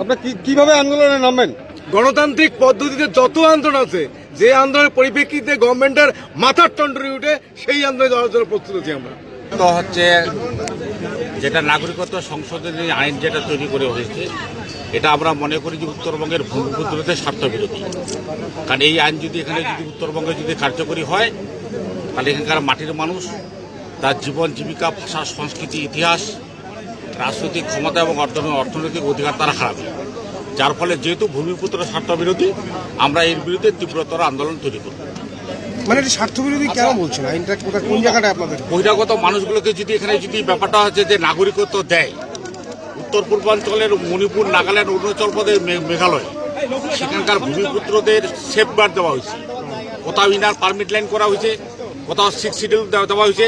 আপনার কি কীভাবে আন্দোলনে নামবেন? গণতান্ত্রিক পদ্ধতিতে যত আন্দোলন আছে যে আন্দোলনের পরিপ্রেক্ষিতে গভর্নমেন্টের মাথার টন্ডরি উঠে সেই আন্দোলনে যাওয়ার জন্য প্রস্তুত আছি আমরা। তো হচ্ছে যেটা নাগরিকত্ব সংশোধনী আইন যেটা তৈরি করে হয়েছে এটা আমরা মনে করি যে উত্তরবঙ্গের ভূমিপুত্রদের স্বার্থ বিরোধী কারণ এই আইন যদি এখানে যদি উত্তরবঙ্গে যদি কার্যকরী হয় তাহলে এখানকার মাটির মানুষ তার জীবন জীবিকা ভাষা সংস্কৃতি ইতিহাস রাজনৈতিক ক্ষমতা এবং অর্থ- অর্থনৈতিক অধিকার তারা হারাবে যার ফলে যেহেতু ভূমিপুত্র স্বার্থ বিরোধী আমরা এর বিরুদ্ধে তীব্রতর আন্দোলন তৈরি করব। মানে এটা স্বার্থবিরোধী কেন বলছেন আইনটা কোন জায়গাটা আপনাদের? বহিরাগত মানুষগুলোকে যদি এখানে যদি ব্যাপারটা হচ্ছে যে নাগরিকত্ব দেয় উত্তর পূর্বাঞ্চলের মণিপুর নাগাল্যান্ড অরুণাচল প্রদেশ মেঘালয় সেখানকার ভূমিপুত্রদের সেফগার্ড দেওয়া হয়েছে। কোথাও ইনার পারমিট লাইন করা হয়েছে কোথাও সিক্স শিডিউল দেওয়া হয়েছে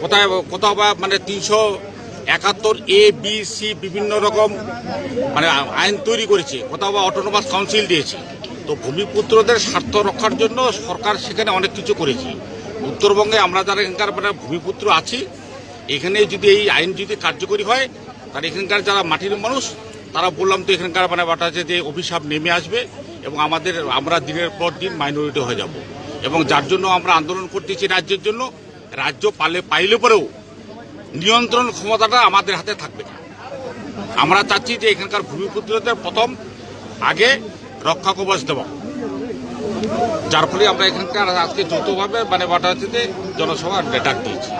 কোথাও কোথাও বা মানে তিনশো একাত্তর এ বি সি বিভিন্ন রকম মানে আইন তৈরি করেছে, কোথাও বা অটোনোমাস কাউন্সিল দিয়েছে। তো ভূমিপুত্রদের স্বার্থ রক্ষার জন্য সরকার সেখানে অনেক কিছু করেছে। উত্তরবঙ্গে আমরা যারা এখানকার মানে ভূমিপুত্র আছি, এখানে যদি এই আইন যদি কার্যকরী হয়, তাহলে এখানকার যারা মাটির মানুষ, তারা বললাম তো এখানকার মানে বাটা যে অভিশাপ নেমে আসবে এবং আমাদের, আমরা দিনের পর দিন মাইনরিটি হয়ে যাব। এবং যার জন্য আমরা আন্দোলন করতেছি রাজ্যের জন্য, রাজ্য পালে পাইলে পরেও নিয়ন্ত্রণ ক্ষমতাটা আমাদের হাতে থাকবে আমরা চাচ্ছি যে এখানকার ভূমি প্রতিরোধের প্রথম আগে রক্ষা কবচ দেব। যার ফলে আমরা এখানকার আজকে যৌথভাবে মানে বাটা হচ্ছে যে জনসভা ডাক দিয়েছি।